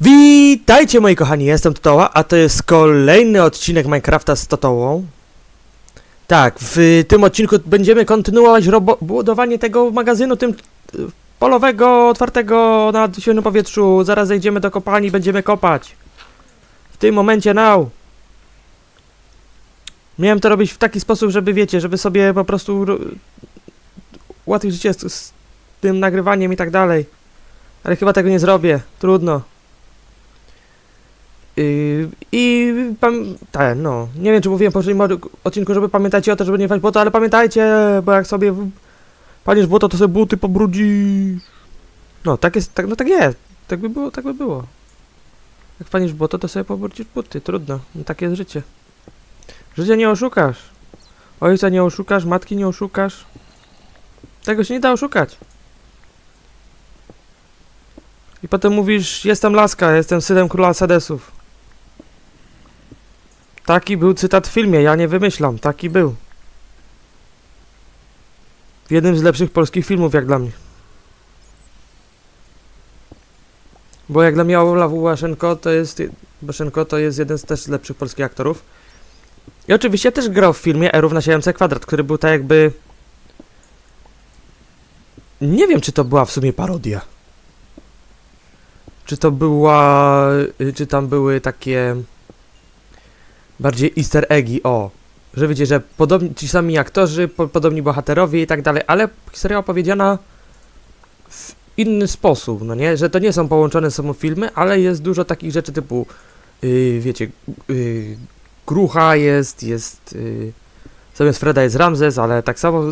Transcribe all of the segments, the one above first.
Witajcie moi kochani, jestem Totoła, a to jest kolejny odcinek Minecrafta z Totołą. Tak, w tym odcinku będziemy kontynuować budowanie tego magazynu tym polowego, otwartego na świeżym powietrzu. Zaraz zejdziemy do kopalni będziemy kopać. W tym momencie now. Miałem to robić w taki sposób, żeby wiecie, żeby sobie po prostu ro- ułatwić życie z, z tym nagrywaniem i tak dalej. Ale chyba tego nie zrobię. Trudno. Yy, I pam, no, nie wiem czy mówiłem w poprzednim od- odcinku, żeby pamiętajcie o to, żeby nie wpaść w błoto, ale pamiętajcie, bo jak sobie palisz błoto, to sobie buty pobrudzisz. No, tak jest, tak, no tak jest, tak by było, tak by było. Jak palisz błoto, to sobie pobrudzisz buty, trudno, no, takie jest życie. Życia nie oszukasz. Ojca nie oszukasz, matki nie oszukasz. Tego się nie da oszukać. I potem mówisz, jestem laska, jestem synem króla Sedesów. Taki był cytat w filmie, ja nie wymyślam, taki był. W jednym z lepszych polskich filmów, jak dla mnie. Bo jak dla mnie Olaf Łaszenko to jest, Łaszenko to jest jeden z też lepszych polskich aktorów. I oczywiście też grał w filmie E równa się MC kwadrat, który był tak jakby... Nie wiem, czy to była w sumie parodia. Czy to była. y, Czy tam były takie. Bardziej easter eggi, o. Że wiecie, że podobni, ci sami aktorzy, po, podobni bohaterowie i tak dalej, ale historia opowiedziana w inny sposób, no nie? Że to nie są połączone sobą filmy, ale jest dużo takich rzeczy typu, yy, wiecie, yy, Grucha jest, jest, yy, zamiast Freda jest Ramzes, ale tak samo,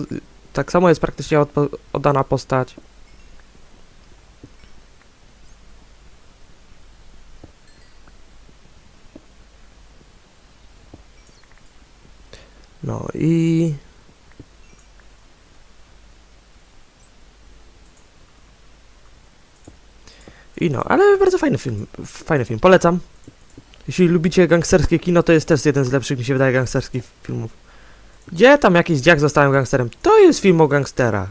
tak samo jest praktycznie oddana postać. No i. I no, ale bardzo fajny film. Fajny film, polecam. Jeśli lubicie gangsterskie kino, to jest też jeden z lepszych, mi się wydaje, gangsterskich filmów. Gdzie tam jakiś dziak zostałem gangsterem? To jest film o gangsterach.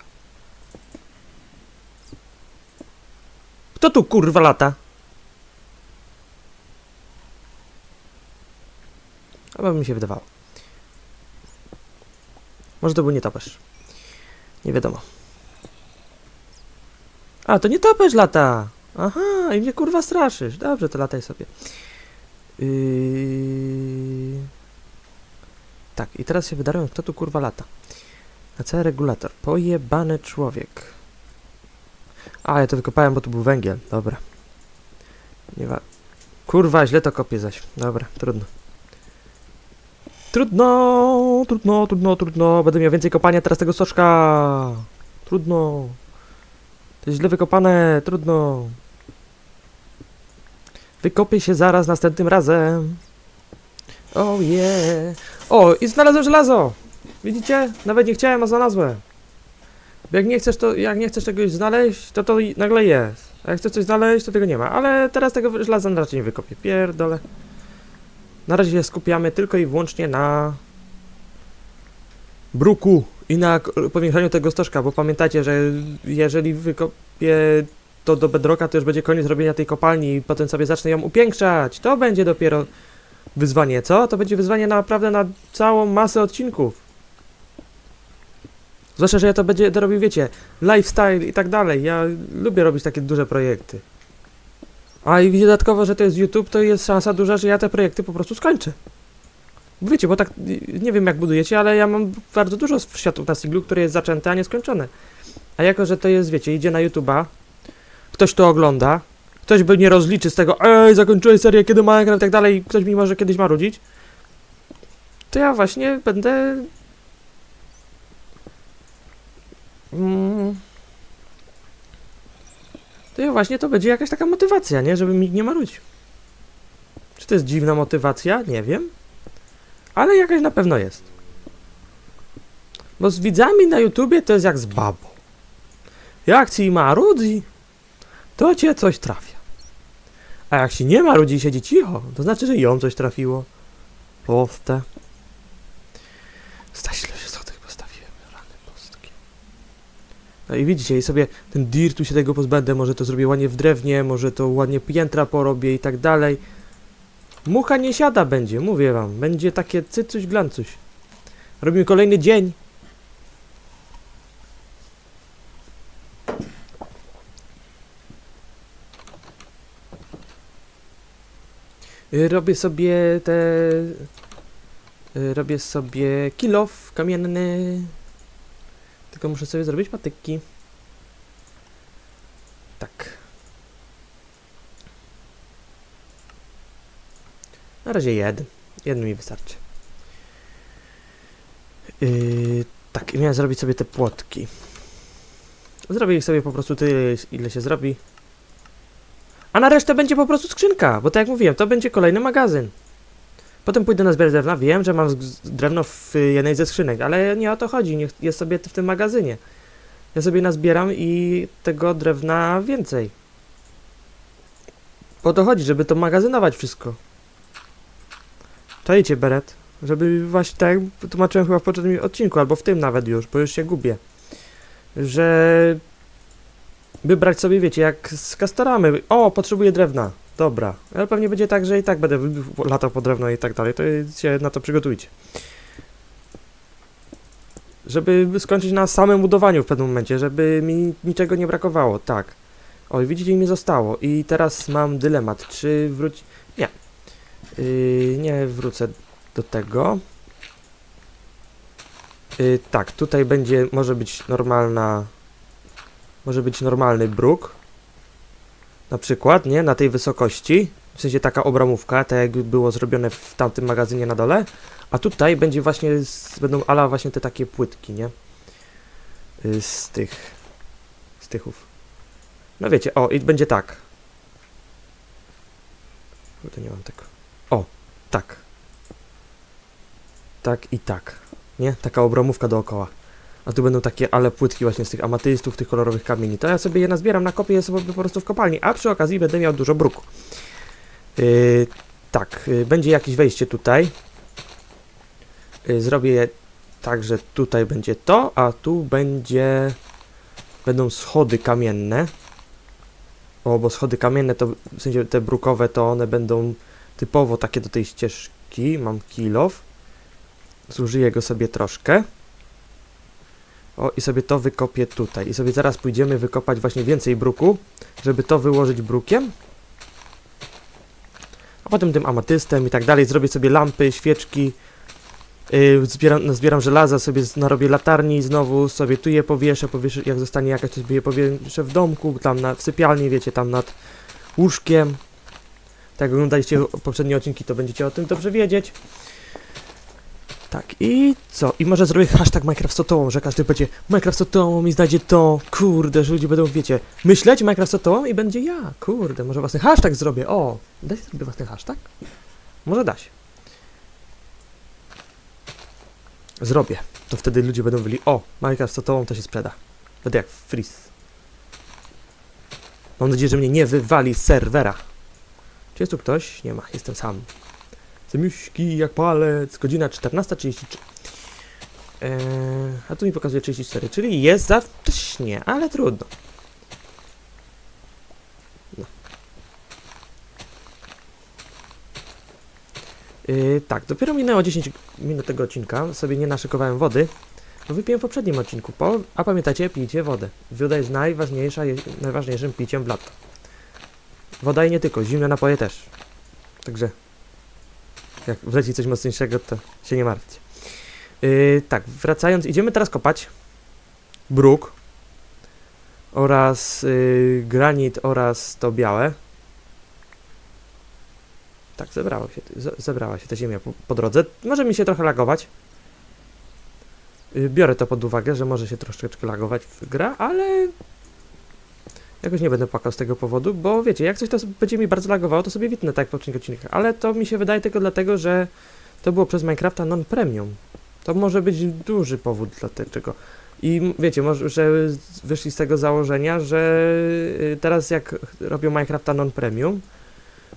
Kto tu kurwa lata? Albo mi się wydawało. Może to był nietoperz. Nie wiadomo. A, to nietoperz lata! Aha, i mnie kurwa straszysz. Dobrze, to lataj sobie. Yy... Tak, i teraz się wydarłem, kto tu kurwa lata. Na cały regulator. Pojebany człowiek. A, ja to wykopałem, bo tu był węgiel. Dobra. Nie wa... Kurwa, źle to kopię zaś. Dobra, trudno. Trudno, trudno, trudno, trudno. Będę miał więcej kopania teraz tego soczka. Trudno. To jest źle wykopane, trudno. Wykopię się zaraz następnym razem. Oh yeah. O, i znalazłem żelazo. Widzicie? Nawet nie chciałem, a znalazłem. Bo jak nie chcesz, to jak nie chcesz czegoś znaleźć, to to nagle jest. A jak chcesz coś znaleźć, to tego nie ma. Ale teraz tego żelaza raczej nie wykopię. Pierdolę. Na razie się skupiamy tylko i wyłącznie na bruku i na powiększaniu tego stożka, bo pamiętajcie, że jeżeli wykopię to do bedroka, to już będzie koniec robienia tej kopalni i potem sobie zacznę ją upiększać. To będzie dopiero wyzwanie, co? To będzie wyzwanie naprawdę na całą masę odcinków. Zwłaszcza, że ja to to robił, wiecie, lifestyle i tak dalej. Ja lubię robić takie duże projekty. A i dodatkowo, że to jest YouTube, to jest szansa duża, że ja te projekty po prostu skończę. Wiecie, bo tak nie wiem jak budujecie, ale ja mam bardzo dużo światów na singlu, które jest zaczęte, a nie skończone. A jako, że to jest, wiecie, idzie na YouTube'a, ktoś to ogląda, ktoś by nie rozliczy z tego, ej, zakończyłeś serię, kiedy Minecraft i tak dalej, ktoś mi może kiedyś marudzić, to ja właśnie będę... to ja właśnie to będzie jakaś taka motywacja, nie? Żeby mi nie marudził. Czy to jest dziwna motywacja? Nie wiem. Ale jakaś na pewno jest. Bo z widzami na YouTubie to jest jak z babą. Jak ci marudzi, to cię coś trafia. A jak się nie marudzi i siedzi cicho, to znaczy, że ją coś trafiło. Proste. 170 No i widzicie, i sobie ten dirtu się tego pozbędę, może to zrobię ładnie w drewnie, może to ładnie piętra porobię i tak dalej. Mucha nie siada będzie, mówię wam. Będzie takie cycuś glancuś. Robimy kolejny dzień. Y, Robię sobie te... y, Robię sobie kilof kamienny. Tylko muszę sobie zrobić patyki. Tak. Na razie jeden. Jeden mi wystarczy. Yy, tak, i miałem zrobić sobie te płotki. Zrobię ich sobie po prostu tyle, ile się zrobi. A na resztę będzie po prostu skrzynka, bo tak jak mówiłem, to będzie kolejny magazyn. Potem pójdę na zbierać drewna. Wiem, że mam drewno w y, jednej ze skrzynek, ale nie o to chodzi. Niech jest sobie w tym magazynie. Ja sobie nazbieram i tego drewna więcej. Po to chodzi, żeby to magazynować wszystko. Czajcie, Beret? Żeby właśnie tak tłumaczyłem chyba w poprzednim odcinku, albo w tym nawet już, bo już się gubię. Że... By brać sobie, wiecie, jak z kastoramy. O, potrzebuję drewna. Dobra. Ale pewnie będzie tak, że i tak będę latał po drewno i tak dalej. To się na to przygotujcie. Żeby skończyć na samym budowaniu w pewnym momencie, żeby mi niczego nie brakowało. Tak. Oj, widzicie, mi zostało. I teraz mam dylemat, czy wróć... Nie. Yy, nie wrócę do tego. Yy, tak, tutaj będzie, może być normalna... Może być normalny bruk. Na przykład, nie? Na tej wysokości. W sensie taka obramówka, tak jak było zrobione w tamtym magazynie na dole. A tutaj będzie właśnie, będą ala właśnie te takie płytki, nie? Y, Z tych, z tychów. No wiecie, o, i będzie tak. Kurde, nie mam tego. O, tak. Tak i tak. Nie? Taka obramówka dookoła. A tu będą takie ale płytki właśnie z tych amatystów, tych kolorowych kamieni. To ja sobie je nazbieram, nakopię je sobie po prostu w kopalni, a przy okazji będę miał dużo bruku. Yy, tak, yy, będzie jakieś wejście tutaj. Yy, zrobię je tak, że tutaj będzie to, a tu będzie... Będą schody kamienne. O, bo schody kamienne to, w sensie te brukowe, to one będą typowo takie do tej ścieżki. Mam kilof. Zużyję go sobie troszkę. O, i sobie to wykopię tutaj. I sobie zaraz pójdziemy wykopać właśnie więcej bruku, żeby to wyłożyć brukiem. A potem tym amatystem i tak dalej. Zrobię sobie lampy, świeczki. Yy, zbieram, zbieram żelaza, sobie narobię latarni znowu, sobie tu je powieszę, powieszę, jak zostanie jakaś, to sobie je powieszę w domku, tam na, w sypialni, wiecie, tam nad łóżkiem. Tak jak oglądaliście poprzednie odcinki, to będziecie o tym dobrze wiedzieć. Tak, i co? I może zrobię hashtag Minecraft Sotołą, że każdy będzie Minecraft Sotołą i znajdzie to, kurde, że ludzie będą, wiecie, myśleć Minecraft Sotołą i będzie ja, kurde, może własny hashtag zrobię, o, da się zrobić własny hashtag? Może da się. Zrobię, to wtedy ludzie będą mówili, o, Minecraft Sotołą to się sprzeda. Będę jak Freeze. Mam nadzieję, że mnie nie wywali z serwera. Czy jest tu ktoś? Nie ma, jestem sam. Zemiuśki jak palec, godzina 14.33. Eee, a tu mi pokazuje 34, czyli jest za wcześnie, ale trudno. No. Yy, tak, dopiero minęło 10 minut tego odcinka, sobie nie naszykowałem wody, bo wypiłem w poprzednim odcinku, po, a pamiętacie, pijcie wodę. Woda jest najważniejsza, najważniejszym piciem w lato. Woda i nie tylko, zimne napoje też. Także jak wleci coś mocniejszego, to się nie martwcie. Yy, tak, wracając, idziemy teraz kopać bruk oraz yy, granit oraz to białe. Tak, zebrało się, ze- zebrała się ta ziemia po, po drodze. Może mi się trochę lagować. Yy, biorę to pod uwagę, że może się troszeczkę lagować w gra, ale jakoś nie będę płakał z tego powodu, bo wiecie, jak coś to będzie mi bardzo lagowało, to sobie witnę tak jak w poprzednich odcinkach, ale to mi się wydaje tylko dlatego, że to było przez Minecrafta non-premium. To może być duży powód dlaczego. I wiecie, może, że wyszli z tego założenia, że y, teraz jak robią Minecrafta non-premium,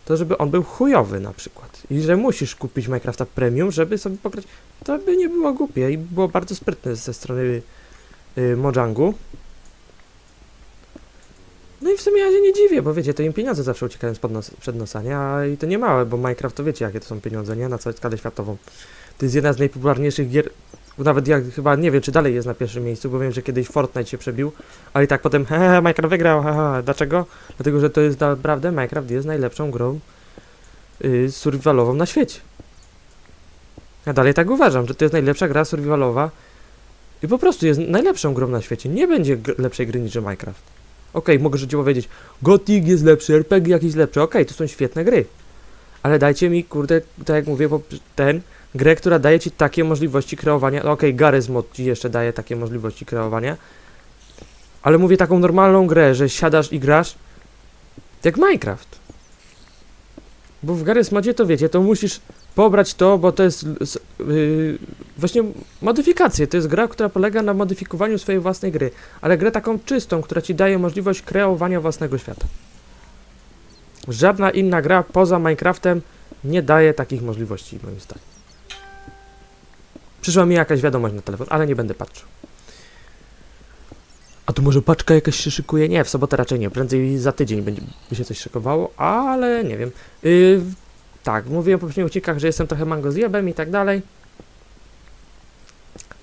to żeby on był chujowy na przykład. I że musisz kupić Minecrafta premium, żeby sobie pograć. To by nie było głupie i było bardzo sprytne ze strony y, Mojangu. No i w sumie ja się nie dziwię, bo wiecie, to im pieniądze zawsze uciekają spod nos, przed? A i to nie małe, bo Minecraft to wiecie, jakie to są pieniądze, nie? Na całą skalę światową. To jest jedna z najpopularniejszych gier, nawet ja chyba nie wiem, czy dalej jest na pierwszym miejscu, bo wiem, że kiedyś Fortnite się przebił, ale i tak potem, hehe, Minecraft wygrał, haha, dlaczego? Dlatego, że to jest naprawdę, Minecraft jest najlepszą grą yy, survivalową na świecie. Ja dalej tak uważam, że to jest najlepsza gra survivalowa i po prostu jest najlepszą grą na świecie. Nie będzie lepszej gry niż Minecraft. Okej, mogę życie powiedzieć, Gothic jest lepszy, RPG jakiś lepszy, okej, to są świetne gry. Ale dajcie mi, kurde, tak jak mówię, ten, grę, która daje ci takie możliwości kreowania, no okej, Garry's Mod ci jeszcze daje takie możliwości kreowania, ale mówię taką normalną grę, że siadasz i grasz, jak Minecraft. Bo w Garry's Modzie to wiecie, to musisz pobrać to, bo to jest yy, właśnie modyfikacje. To jest gra, która polega na modyfikowaniu swojej własnej gry, ale grę taką czystą, która ci daje możliwość kreowania własnego świata. Żadna inna gra poza Minecraftem nie daje takich możliwości, moim zdaniem. Przyszła mi jakaś wiadomość na telefon, ale nie będę patrzył. A tu może paczka jakaś się szykuje? Nie, w sobotę raczej nie. Prędzej za tydzień będzie by się coś szykowało, ale nie wiem. Yy, tak, mówiłem w poprzednich odcinkach, że jestem trochę mango zjebem i tak dalej.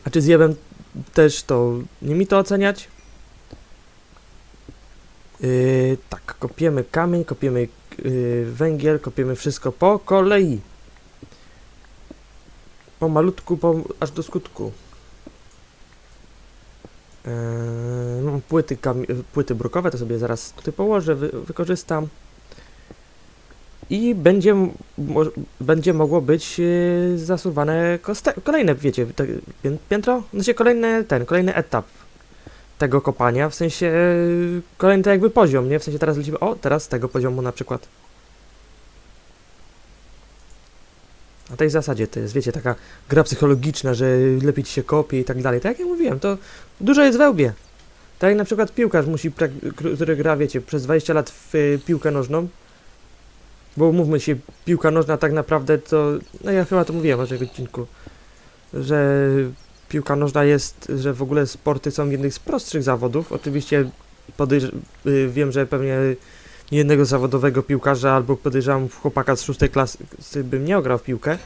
A czy zjebem też to nie mi to oceniać? Yy, tak, kopiemy kamień, kopiemy yy, węgiel, kopiemy wszystko po kolei. Po malutku, po, aż do skutku. Yy, mam płyty, kami- płyty brukowe, to sobie zaraz tutaj położę, wy, wykorzystam. I będzie, mo, będzie mogło być yy, zasuwane kolejne, wiecie, te, pię- piętro? Znaczy kolejny, ten, kolejny etap tego kopania, w sensie yy, kolejny to jakby poziom, nie? W sensie teraz lecimy, o, teraz z tego poziomu na przykład. Na tej zasadzie to jest, wiecie, taka gra psychologiczna, że lepiej ci się kopie i tak dalej. Tak jak ja mówiłem, to dużo jest we łbie. Tak jak na przykład piłkarz musi, który gra, wiecie, przez 20 lat w y, piłkę nożną, bo mówmy się, piłka nożna tak naprawdę to, no ja chyba to mówiłem o tym odcinku, że piłka nożna jest, że w ogóle sporty są jednych z prostszych zawodów. Oczywiście podejrz- y, wiem, że pewnie nie jednego zawodowego piłkarza albo podejrzewam chłopaka z szóstej klasy bym nie ograł w piłkę,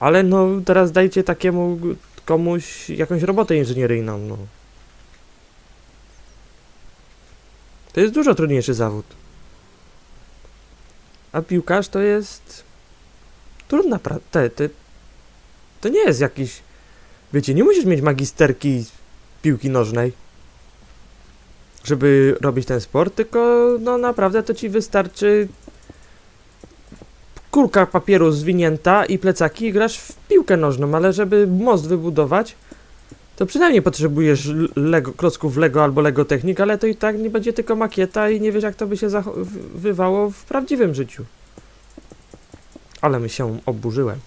ale no teraz dajcie takiemu komuś jakąś robotę inżynieryjną, no. To jest dużo trudniejszy zawód. A piłkarz to jest trudna praca. To nie jest jakiś. Wiecie, nie musisz mieć magisterki piłki nożnej, żeby robić ten sport, tylko no naprawdę to ci wystarczy kulka papieru zwinięta i plecaki i grasz w piłkę nożną, ale żeby most wybudować, to przynajmniej potrzebujesz Lego, klocków Lego albo Lego Technik, ale to i tak nie będzie tylko makieta i nie wiesz jak to by się zachowywało w prawdziwym życiu. Ale mi się oburzyłem.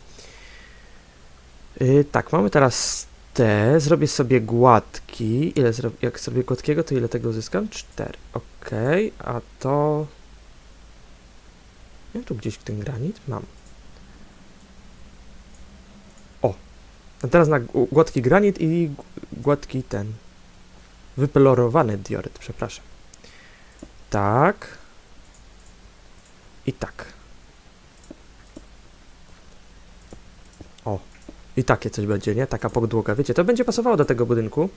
Yy, tak, mamy teraz te. Zrobię sobie gładki. Ile zro... Jak zrobię gładkiego, to ile tego uzyskam? 4. Okej, a to... Ja tu gdzieś ten granit mam. O! A teraz na gładki granit i gładki ten. Wypelorowany dioryt, przepraszam. Tak. I tak. O. I takie coś będzie, nie? Taka podłoga. Wiecie, to będzie pasowało do tego budynku.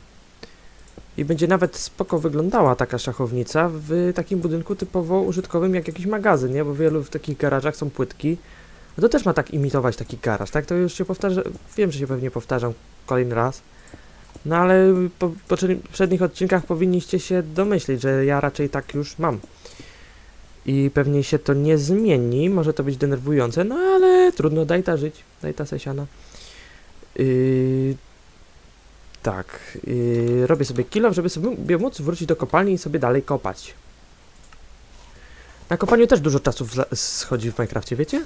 I będzie nawet spoko wyglądała taka szachownica w takim budynku typowo użytkowym jak jakiś magazyn, nie? Bo w wielu w takich garażach są płytki. No to też ma tak imitować taki garaż, tak? To już się powtarza, wiem, że się pewnie powtarzam kolejny raz. No ale po poprzedni- poprzednich odcinkach powinniście się domyślić, że ja raczej tak już mam. I pewnie się to nie zmieni, może to być denerwujące, no ale trudno, daj ta żyć, daj ta sesiana. Yy, tak, yy, robię sobie kilo, żeby sobie móc wrócić do kopalni i sobie dalej kopać. Na kopaniu też dużo czasu schodzi w Minecrafcie, wiecie?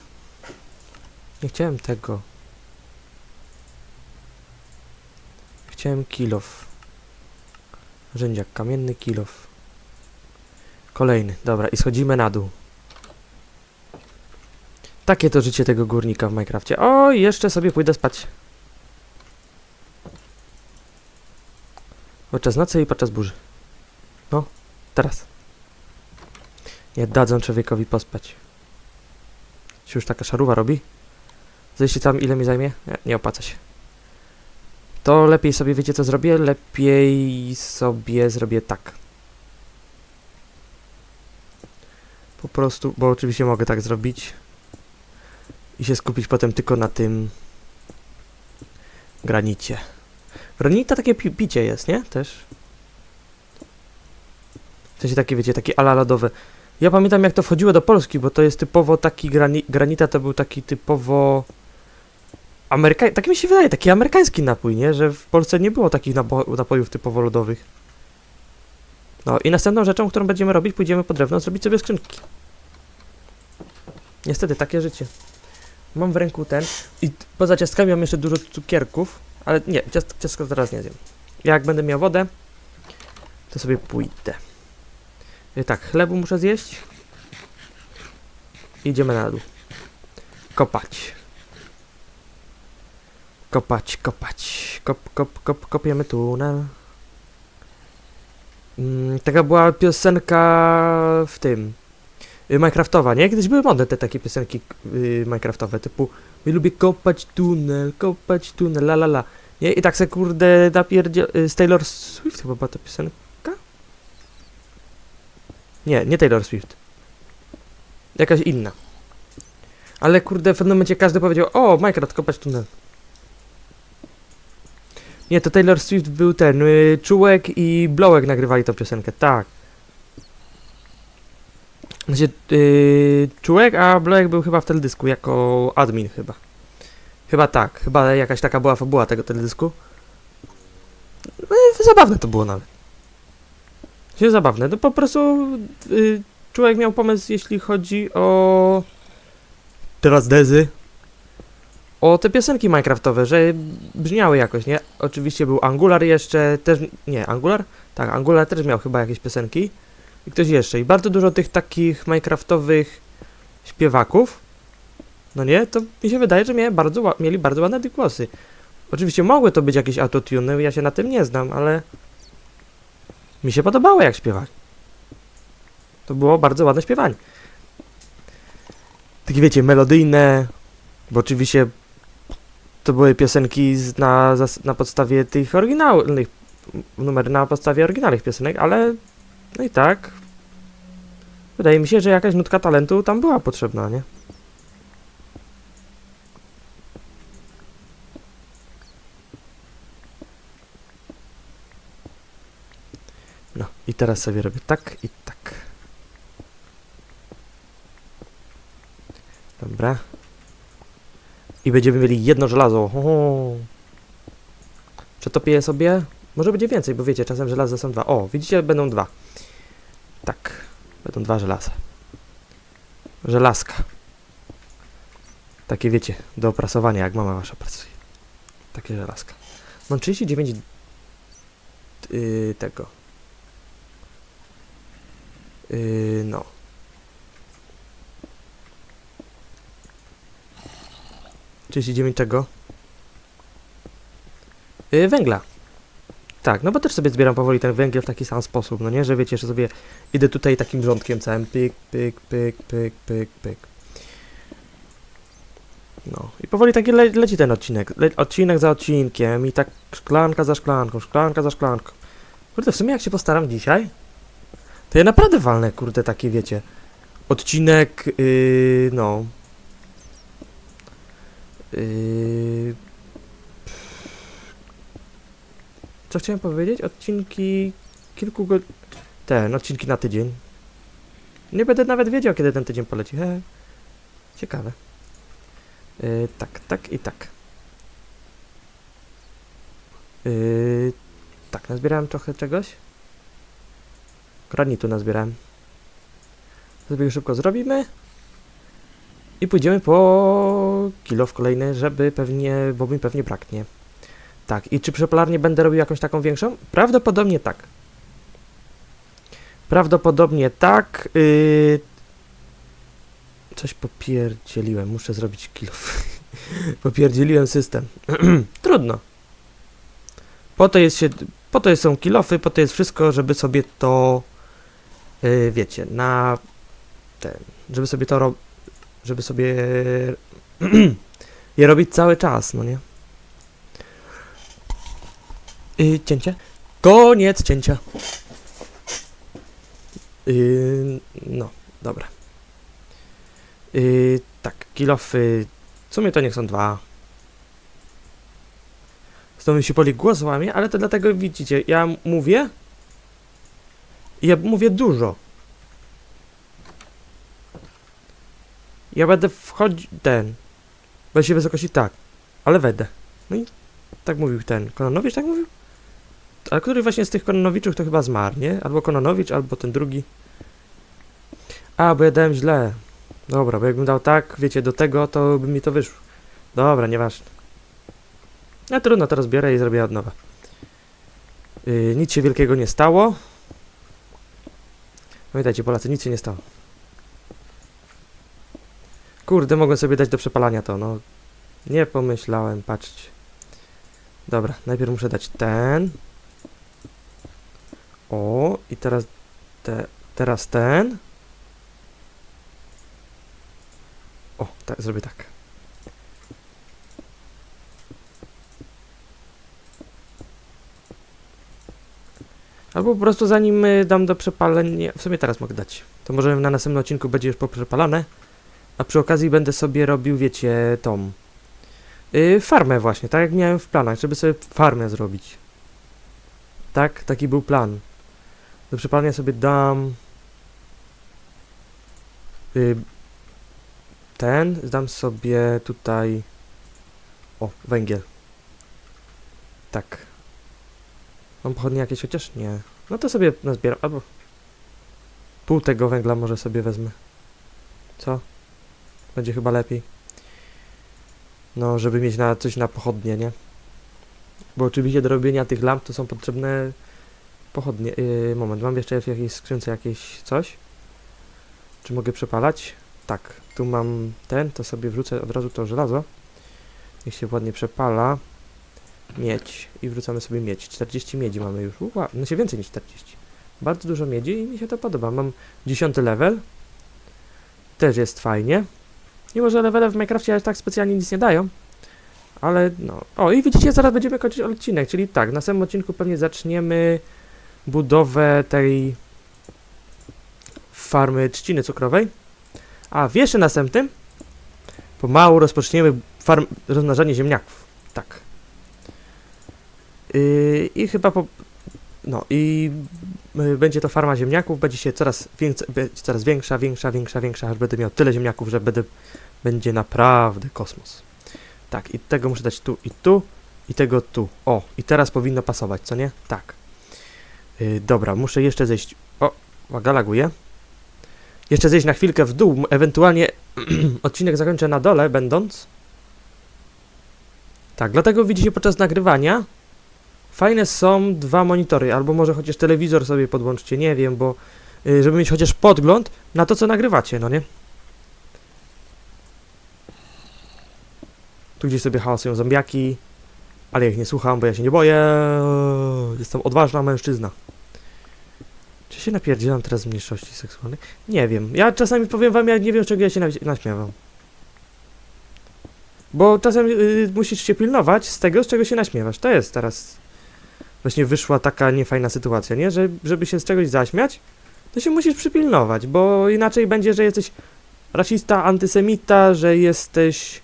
Nie chciałem tego. Chciałem kilof. Rzędziak, kamienny kilof. Kolejny, dobra, i schodzimy na dół. Takie to życie tego górnika w Minecrafcie. O, jeszcze sobie pójdę spać. Podczas nocy i podczas burzy. No, teraz. Nie dadzą człowiekowi pospać. Czy już taka szaruwa robi? Zejście tam ile mi zajmie? Nie, nie opłaca się. To lepiej sobie, wiecie co zrobię? Lepiej sobie zrobię tak. Po prostu, bo oczywiście mogę tak zrobić. I się skupić potem tylko na tym granicie. Granita takie pi picie jest, nie? Też. W sensie takie, wiecie, takie ala lodowe. Ja pamiętam jak to wchodziło do Polski, bo to jest typowo taki grani granita to był taki typowo amerykański, tak mi się wydaje, taki amerykański napój, nie? Że w Polsce nie było takich napo napojów typowo lodowych. No i następną rzeczą, którą będziemy robić, pójdziemy po drewno, zrobić sobie skrzynki. Niestety, takie życie. Mam w ręku ten i poza ciastkami mam jeszcze dużo cukierków, ale nie, ciast ciastka teraz nie zjem. Jak będę miał wodę, to sobie pójdę. I tak, chlebu muszę zjeść. Idziemy na dół. Kopać. Kopać, kopać. Kop, kop, kop, kopiemy tunel. Mm, taka była piosenka w tym. y, Minecraftowa, nie? Kiedyś były modne te takie piosenki y, Minecraftowe, typu My lubię kopać tunel, kopać tunel, la la la. Nie? I tak se kurde napierdzie... y, Z Taylor Swift chyba była ta piosenka? Nie, nie Taylor Swift. Jakaś inna. Ale kurde, w pewnym momencie każdy powiedział, o, Minecraft, kopać tunel. Nie, to Taylor Swift był ten, y, Czułek i Blowek nagrywali tą piosenkę, tak. Znaczy, y, Czułek, a Blowek był chyba w teledysku, jako admin chyba. Chyba tak, chyba jakaś taka była fabuła tego teledysku. No, i zabawne to było nawet. Się zabawne, no po prostu y, Czułek miał pomysł, jeśli chodzi o... Teraz Dezy. O te piosenki minecraftowe, że brzmiały jakoś, nie? Oczywiście był Angular jeszcze, też... Nie, Angular? Tak, Angular też miał chyba jakieś piosenki. I ktoś jeszcze. I bardzo dużo tych takich minecraftowych śpiewaków, no nie? To mi się wydaje, że mieli bardzo, mieli bardzo ładne głosy. Oczywiście mogły to być jakieś autotune, ja się na tym nie znam, ale... Mi się podobało jak śpiewali. To było bardzo ładne śpiewanie. Takie wiecie, melodyjne, bo oczywiście to były piosenki z, na, na podstawie tych oryginalnych, numery na podstawie oryginalnych piosenek, ale no i tak. Wydaje mi się, że jakaś nutka talentu tam była potrzebna, nie? No i teraz sobie robię tak i tak. Dobra. I będziemy mieli jedno żelazo. Ho, ho. Przetopię je sobie. Może będzie więcej, bo wiecie, czasem żelaza są dwa. O, widzicie, będą dwa. Tak. Będą dwa żelaza. Żelazka. Takie wiecie, do oprasowania, jak mama wasza pracuje. Takie żelazka. Mam 39 yy, tego. Yy, no. Trzydzieści dziewięć czego? Yy, węgla. Tak, no bo też sobie zbieram powoli ten węgiel w taki sam sposób, no nie? Że wiecie, że sobie idę tutaj takim rządkiem całym pyk, pyk, pyk, pyk, pyk, pyk. No i powoli taki le leci ten odcinek, le odcinek za odcinkiem i tak szklanka za szklanką, szklanka za szklanką. Kurde, w sumie jak się postaram dzisiaj, to ja naprawdę walnę, kurde, takie wiecie, odcinek, yy, no, yy, co chciałem powiedzieć? Odcinki kilku go... Ten, odcinki na tydzień. Nie będę nawet wiedział, kiedy ten tydzień poleci. He. Ciekawe. Yy, tak, tak i tak. Yy, tak, nazbierałem trochę czegoś. Granitu nazbierałem. Sobie szybko zrobimy. I pójdziemy po kilo w kolejny, żeby pewnie, bo mi pewnie braknie. Tak, i czy przepolarnie będę robił jakąś taką większą? Prawdopodobnie tak. Prawdopodobnie tak. Yy... Coś popierdzieliłem, muszę zrobić kilo. popierdzieliłem system. Trudno. Po to jest się, po to są kilofy, po to jest wszystko, żeby sobie to, yy, wiecie, na ten, żeby sobie to robić, żeby sobie je robić cały czas, no nie? Yy, cięcie? Koniec cięcia. No, dobra. Yy, tak, kilofy. W sumie to niech są dwa. Znowu mi się poli głos łamie, ale to dlatego widzicie, ja mówię ja mówię dużo. Ja będę wchodzić ten. Będę się wysokości tak, ale wejdę. No i tak mówił ten. Kononowicz tak mówił? A który właśnie z tych Kononowiczów to chyba zmarł, nie? Albo Kononowicz, albo ten drugi. A, bo ja dałem źle. Dobra, bo jakbym dał tak, wiecie, do tego, to by mi to wyszło. Dobra, nieważne. No trudno, to rozbiorę i zrobię od nowa. Yy, nic się wielkiego nie stało. Pamiętajcie, Polacy, nic się nie stało. Kurde, mogłem sobie dać do przepalania to, no. Nie pomyślałem, patrzcie. Dobra, najpierw muszę dać ten. O, i teraz te, teraz ten. O, tak, zrobię tak. Albo po prostu zanim y, dam do przepalenia, w sumie teraz mogę dać. To może na następnym odcinku będzie już poprzepalane. A przy okazji będę sobie robił, wiecie, tą yy, farmę właśnie, tak jak miałem w planach, żeby sobie farmę zrobić. Tak, taki był plan. Do przepalenia sobie dam yy, ten, dam sobie tutaj o, węgiel. Tak. Mam pochodnie jakieś chociaż? Nie. No to sobie nazbieram, albo pół tego węgla może sobie wezmę. Co? Będzie chyba lepiej. No, żeby mieć na coś na pochodnie, nie? Bo oczywiście do robienia tych lamp to są potrzebne pochodnie. Yy, moment, mam jeszcze w jakiejś skrzynce jakieś coś? Czy mogę przepalać? Tak, tu mam ten, to sobie wrzucę od razu to żelazo. Niech się ładnie przepala. Miedź. I wrzucamy sobie miedź. 40 miedzi mamy już. Uła, no się więcej niż 40. Bardzo dużo miedzi i mi się to podoba. Mam 10 level. Też jest fajnie. Mimo, że levele w Minecrafcie aż tak specjalnie nic nie dają. Ale no. O i widzicie, zaraz będziemy kończyć odcinek. Czyli tak, na samym odcinku pewnie zaczniemy budowę tej farmy trzciny cukrowej. A w jeszcze następnym pomału rozpoczniemy farm rozmnażanie ziemniaków. Tak. Yy, I chyba po. No i będzie to farma ziemniaków, będzie się coraz, więcej, będzie coraz większa, większa, większa, większa, aż będę miał tyle ziemniaków, że będę, będzie naprawdę kosmos. Tak, i tego muszę dać tu i tu, i tego tu. O, i teraz powinno pasować, co nie? Tak. Yy, dobra, muszę jeszcze zejść. O, uwaga, laguję. Jeszcze zejść na chwilkę w dół, ewentualnie odcinek zakończę na dole, będąc. Tak, dlatego widzicie podczas nagrywania fajne są dwa monitory, albo może chociaż telewizor sobie podłączcie, nie wiem, bo y, żeby mieć chociaż podgląd na to, co nagrywacie, no nie? Tu gdzieś sobie hałasują zombiaki, ale ich nie słucham, bo ja się nie boję. Jestem odważna mężczyzna. Czy się napierdzielam teraz z mniejszości seksualnej? Nie wiem. Ja czasami powiem wam, ja nie wiem, czego ja się naśmiewam. Bo czasem y, musisz się pilnować z tego, z czego się naśmiewasz. To jest teraz właśnie wyszła taka niefajna sytuacja, nie? Że, żeby się z czegoś zaśmiać, to się musisz przypilnować, bo inaczej będzie, że jesteś rasista, antysemita, że jesteś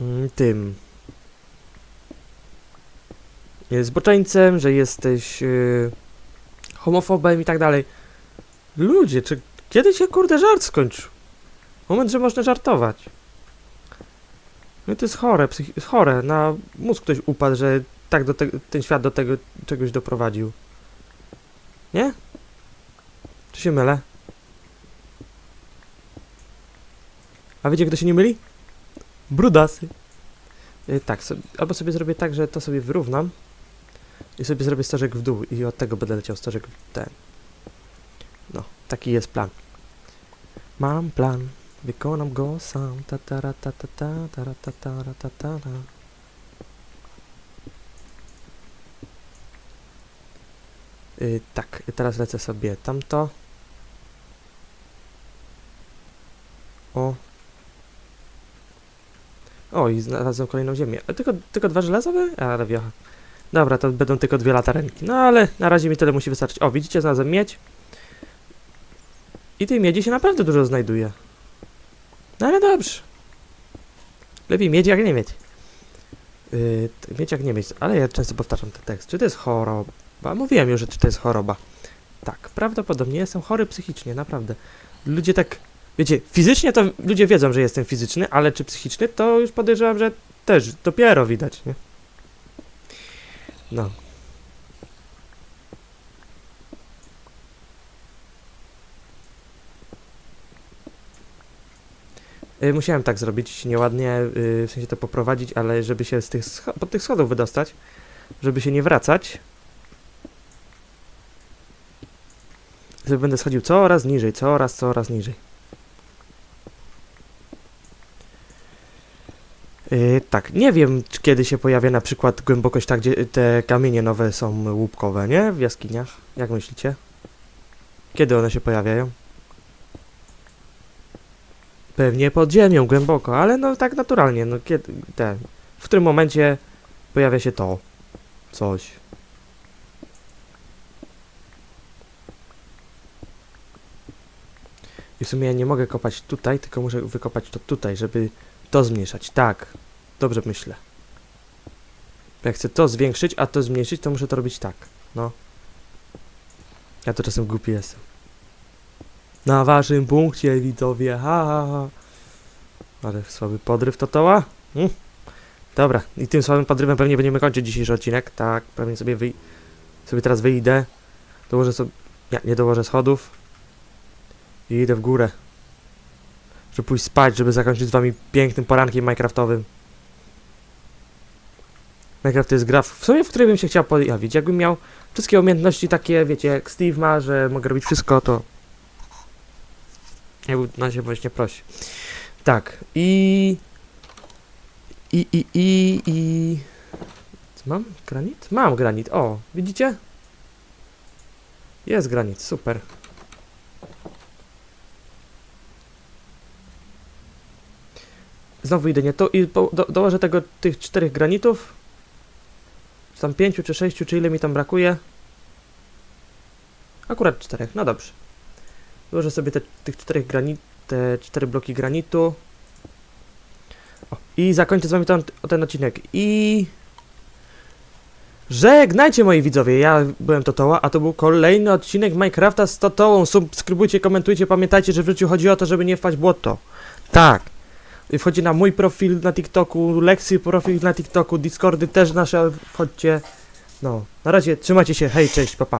mm, tym y, zboczeńcem, że jesteś y, homofobem i tak dalej. Ludzie, czy kiedy się kurde żart skończył? Moment, że można żartować. No to jest chore, psychi- chore, na mózg ktoś upadł, że tak do te- ten świat do tego czegoś doprowadził. Nie? Czy się mylę? A wiecie, kto się nie myli? Brudasy. Y, tak, albo sobie zrobię tak, że to sobie wyrównam i sobie zrobię stożek w dół i od tego będę leciał stożek w ten. No, taki jest plan. Mam plan, wykonam go sam. Ta ta ra, ta ta ta ta ra, ta ta ra, ta ta Y, tak, teraz lecę sobie tamto. O. O, i znalazłem kolejną ziemię. A tylko, tylko dwa żelazowe? Ale wiocha. Dobra, to będą tylko dwie latarenki. No ale na razie mi tyle musi wystarczyć. O, widzicie, znalazłem miedź. I tej miedzi się naprawdę dużo znajduje. No ale dobrze. Lepiej mieć jak nie mieć. Yy, mieć jak nie mieć, ale ja często powtarzam ten tekst. Czy to jest choroba? Mówiłem już, że to jest choroba. Tak, prawdopodobnie jestem chory psychicznie, naprawdę. Ludzie tak, wiecie, fizycznie to ludzie wiedzą, że jestem fizyczny, ale czy psychiczny, to już podejrzewam, że też dopiero widać, nie? No. Y, Musiałem tak zrobić nieładnie, y, w sensie to poprowadzić, ale żeby się z tych pod tych schodów wydostać, żeby się nie wracać. Będę schodził coraz niżej, coraz, coraz niżej. Yy, tak, nie wiem, kiedy się pojawia na przykład głębokość tak, gdzie te kamienie nowe są łupkowe, nie? W jaskiniach. Jak myślicie? Kiedy one się pojawiają? Pewnie pod ziemią, głęboko, ale no tak naturalnie, no kiedy, ten, w którym momencie pojawia się to, coś. W sumie ja nie mogę kopać tutaj, tylko muszę wykopać to tutaj, żeby to zmniejszać. Tak, dobrze myślę. Jak chcę to zwiększyć, a to zmniejszyć, to muszę to robić tak. No. Ja to czasem głupi jestem. Na waszym punkcie, widzowie, ha, ha, ha. Ale słaby podryw to toła. Mm. Dobra, i tym słabym podrywem pewnie będziemy kończyć dzisiejszy odcinek. Tak, pewnie sobie wyj sobie teraz wyjdę. Dołożę sobie... Nie, nie dołożę schodów. I idę w górę. Żeby pójść spać, żeby zakończyć z wami pięknym porankiem minecraftowym. Minecraft to jest gra, w sumie w której bym się chciał pojawić. Jakbym miał wszystkie umiejętności takie, wiecie, jak Steve ma, że mogę robić wszystko, to... Jakby na się właśnie prosi. Tak, i... I, i, i, i... Co mam? Granit? Mam granit, o, widzicie? Jest granit, super. Znowu idę nie tu i po, do, dołożę tego, tych czterech granitów. Czy tam pięciu, czy sześciu, czy ile mi tam brakuje. Akurat czterech, no dobrze. Dołożę sobie te, tych czterech granit, te cztery bloki granitu. O, I zakończę z wami ten, ten odcinek. I... Żegnajcie moi widzowie, ja byłem Totoła, a to był kolejny odcinek Minecrafta z Totołą. Subskrybujcie, komentujcie, pamiętajcie, że w życiu chodzi o to, żeby nie wpaść błoto. Tak. I Wchodzi na mój profil na TikToku, Lexi profil na TikToku, Discordy też nasze, wchodźcie. No, na razie trzymajcie się, hej, cześć, papa. Pa.